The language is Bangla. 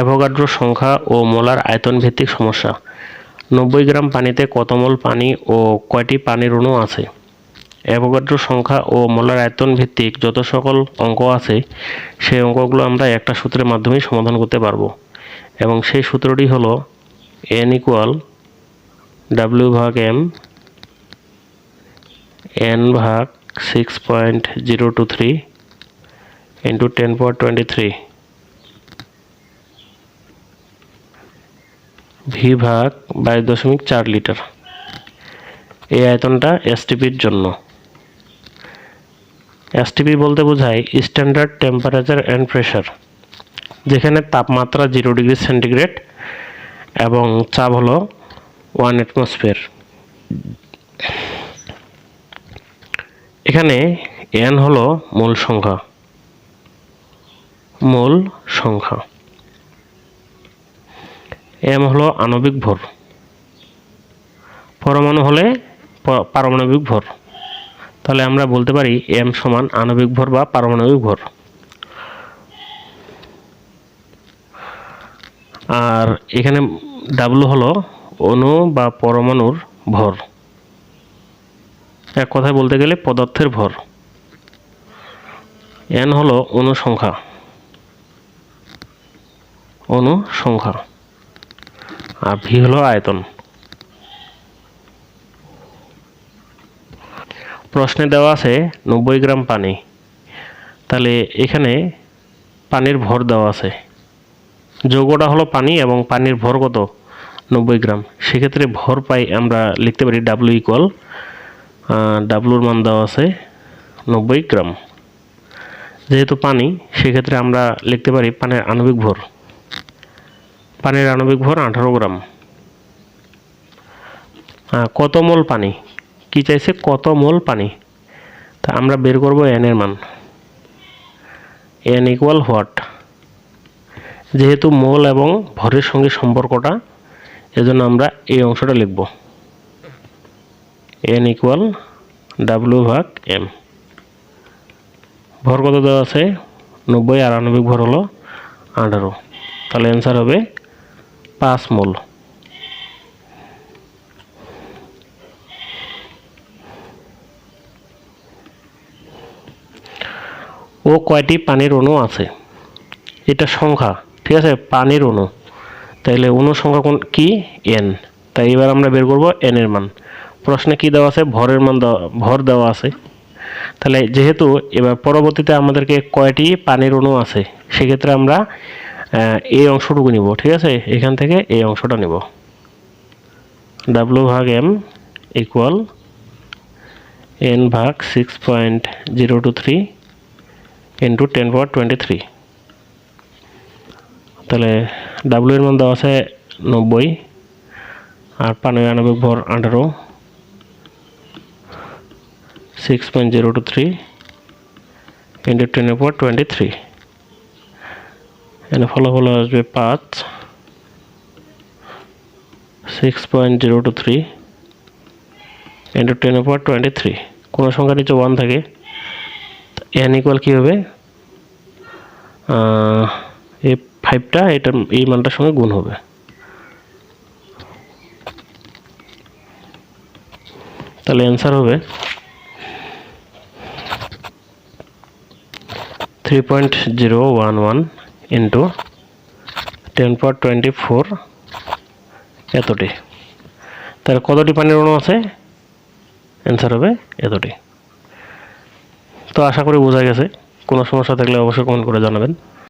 অ্যাভোগাড্রো সংখ্যা ও মোলার আয়তন ভিত্তিক সমস্যা। নব্বই গ্রাম পানিতে কত মোল পানি ও কয়টি পানির অণু আছে? অ্যাভোগাড্রো সংখ্যা ও মোলার আয়তন ভিত্তিক যত সকল অঙ্ক আছে, সেই অঙ্কগুলো আমরা একটা সূত্রের মাধ্যমেই সমাধান করতে পারব। এবং সেই সূত্রটি হলো এন ইকুয়াল ডাব্লিউ ভাগ এম এন ভাগ six point zero two three into ten power twenty three V ভাগ বাইশ দশমিক চার লিটার। এই আয়তনটা এসটিপির জন্য। এসটিপি বলতে বোঝায় স্ট্যান্ডার্ড টেম্পারেচার অ্যান্ড প্রেশার যেখানে তাপমাত্রা জিরো ডিগ্রি সেন্টিগ্রেড এবং চাপ হলো ওয়ান অ্যাটমসফিয়ার এখানে এন হলো মূল সংখ্যা। মূল সংখ্যা। এম হলো আণবিক ভর। পরমাণু হলে পারমাণবিক ভর। তাহলে আমরা বলতে পারি এম সমান আণবিক ভর বা পারমাণবিক ভর। আর এখানে ডাব্লু হলো অণু বা পরমাণুর ভর। এক কথায় বলতে গেলে পদার্থের ভর। এন হলো অণু সংখ্যা। অণু সংখ্যা। আর ভি হলো আয়তন। প্রশ্নে দেওয়া আছে নব্বই গ্রাম পানি। তাহলে এখানে পানির ভর দেওয়া আছে। যৌগটা হলো পানি এবং পানির ভর কত? নব্বই গ্রাম। সেক্ষেত্রে ভর পাই আমরা লিখতে পারি ডাব্লু ইকুয়াল ডাব্লুর মান দেওয়া আছে নব্বই গ্রাম। যেহেতু পানি, সেক্ষেত্রে আমরা লিখতে পারি পানির আণবিক ভর। পানির আণবিক ভর আঠারো গ্রাম। কত মোল পানি? কি চাইছে? কত মোল পানি? তা আমরা বের করব এন এর মান। এন ইকুয়াল হোয়াট যেহেতু মোল এবং ভরের সঙ্গে সম্পর্কটা, এজন্য আমরা এই অংশটা লিখব। এন ইকুয়াল ডাব্লিউ ভাগ এম ভর কত দেওয়া আছে? নব্বই, আর আণবিক ভর হলো আঠারো। তাহলে অ্যান্সার হবে পাঁচ মোল। ও কয়টি পানির অণু আছে? এটা সংখ্যা, ঠিক আছে? পানির অণু। তাইলে অণু সংখ্যা কোন কি? এন তাই এবার আমরা বের করব এন এর মান। প্রশ্নে কি দেওয়া আছে? ভরের মান ভর দেওয়া আছে। তাহলে যেহেতু এবার পরবর্তীতে আমাদেরকে কয়টি পানির অণু আছে, সেক্ষেত্রে আমরা এই অংশটুকু নিব, ঠিক আছে? এখান থেকে এই অংশটা নিব। ডাব্লু ভাগ এম ইকুয়াল এন ভাগ six point zero two three into ten power twenty three তাহলে ডাব্লিউ এর মান দেওয়া আছে নব্বই আর আণবিক ভর আঠারো। Six point zero two three into ten পর টোয়েন্টি থ্রি এখানে ফলাফল আসবে পাঁচ six point zero two three into টেনের পর টোয়েন্টি থ্রি কোনো সংখ্যা নিচে ওয়ান থাকে। এন ইকুয়াল কী হবে? এই ফাইভটা এটা এই মানটার সঙ্গে গুণ হবে। তাহলে অ্যান্সার হবে three point zero one one into ten power twenty four এতটি। তাহলে কতটি পানির অণু আছে? অ্যান্সার হবে এতটি। তো আশা করি বোঝা গেছে। কোনো সমস্যা থাকলে অবশ্যই কমেন্ট করে জানাবেন।